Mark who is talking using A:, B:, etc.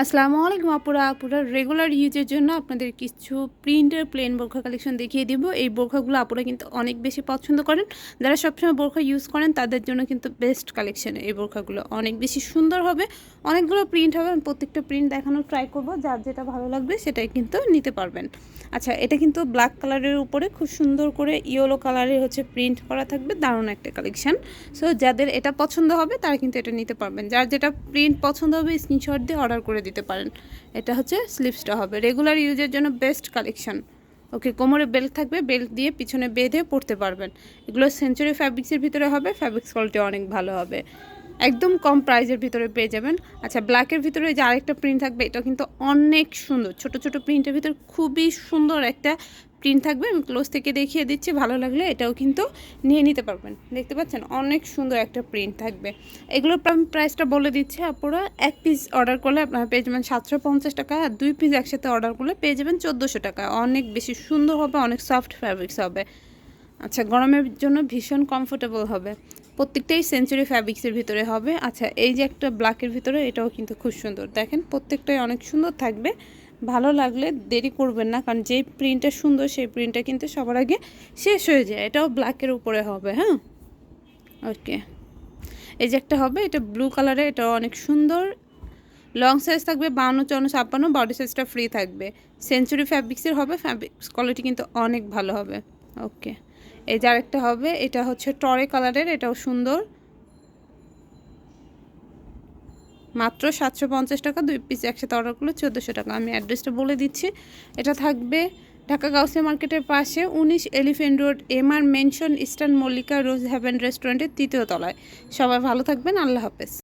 A: আসসালামু আলাইকুম আপুরা আপুরা রেগুলার ইউজের জন্য আপনাদের কিছু প্রিন্টের প্লেন বোরখা কালেকশন দেখিয়ে দিব। এই বোরখাগুলো আপুরা কিন্তু অনেক বেশি পছন্দ করেন। যারা সবসময় বোরখা ইউজ করেন, তাদের জন্য কিন্তু বেস্ট কালেকশন এই বোরখাগুলো। অনেক বেশি সুন্দর হবে। অনেকগুলো প্রিন্ট হবে। আমি প্রত্যেকটা প্রিন্ট দেখানোর ট্রাই করব। যার যেটা ভালো লাগবে, সেটাই কিন্তু নিতে পারবেন। আচ্ছা এটা কিন্তু ব্ল্যাক কালারের উপরে খুব সুন্দর করে ইয়েলো কালারের হচ্ছে প্রিন্ট করা থাকবে। দারুণ একটা কালেকশন সো যাদের এটা পছন্দ হবে, তারা কিন্তু এটা নিতে পারবেন। যার যেটা প্রিন্ট পছন্দ হবে স্ক্রিনশট দিয়ে অর্ডার করে দিতে পারেন। এটা হচ্ছে স্লিপসটা হবে। রেগুলার ইউজের জন্য বেস্ট কালেকশন ওকে, কোমরে বেল্ট থাকবে বেল্ট দিয়ে পিছনে বেঁধে পড়তে পারবেন। এগুলো সেঞ্চুরি ফ্যাব্রিক্সের ভিতরে হবে ফ্যাব্রিক্স কোয়ালিটি অনেক ভালো হবে। একদম কম প্রাইজের ভিতরে পেয়ে যাবেন। আচ্ছা ব্ল্যাকের ভিতরে যে আরেকটা প্রিন্ট থাকবে, এটা কিন্তু অনেক সুন্দর। ছোট ছোট প্রিন্টের ভিতরে খুবই সুন্দর একটা প্রিন্ট থাকবে, আমি ক্লোজ থেকে দেখিয়ে দিচ্ছি, ভালো লাগলে এটাও কিন্তু নিয়ে নিতে পারবেন। দেখতে পাচ্ছেন, অনেক সুন্দর একটা প্রিন্ট থাকবে। এগুলোর প্রাইসটা বলে দিচ্ছি আপনারা এক পিস অর্ডার করলে আপনারা পেয়ে যাবেন সাতশো পঞ্চাশ টাকা, আর দুই পিস একসাথে অর্ডার করলে পেয়ে যাবেন চোদ্দোশো টাকা। অনেক বেশি সুন্দর হবে, অনেক সফট ফ্যাব্রিক্স হবে। আচ্ছা গরমের জন্য ভীষণ কমফোর্টেবল হবে। প্রত্যেকটাই সেঞ্চুরি ফ্যাব্রিক্সের ভিতরে হবে। আচ্ছা এই যে একটা ব্ল্যাকের ভিতরে, এটাও কিন্তু খুব সুন্দর। দেখেন, প্রত্যেকটাই অনেক সুন্দর থাকবে। ভালো লাগলে দেরি করবেন না, কারণ যেই প্রিন্টটা সুন্দর সেই প্রিন্টটা কিন্তু সবার আগে শেষ হয়ে যায়। এটাও ব্ল্যাকের উপরে হবে হ্যাঁ? ওকে এই যে একটা হবে, এটা ব্লু কালারের এটা অনেক সুন্দর। লং সাইজ থাকবে বাউন্ন চৌন্ন ছাপ্পান্ন বডি সাইজটা ফ্রি থাকবে। সেঞ্চুরি ফ্যাব্রিক্সের হবে ফ্যাব্রিক্স কোয়ালিটি কিন্তু অনেক ভালো হবে। ওকে এই যে আরেকটা হবে, এটা হচ্ছে টরে কালারের এটাও সুন্দর। মাত্র সাতশো পঞ্চাশ টাকা, দুই পিস একসাথে অর্ডার করলে চোদ্দোশো টাকা। আমি অ্যাড্রেসটা বলে দিচ্ছি। এটা থাকবে ঢাকা গাউসিয়া মার্কেটের পাশে উনিশ elephant road M R mansion eastern Mallika rose haven রেস্টুরেন্টের তৃতীয় তলায়। সবাই ভালো থাকবেন, আল্লাহ হাফেজ।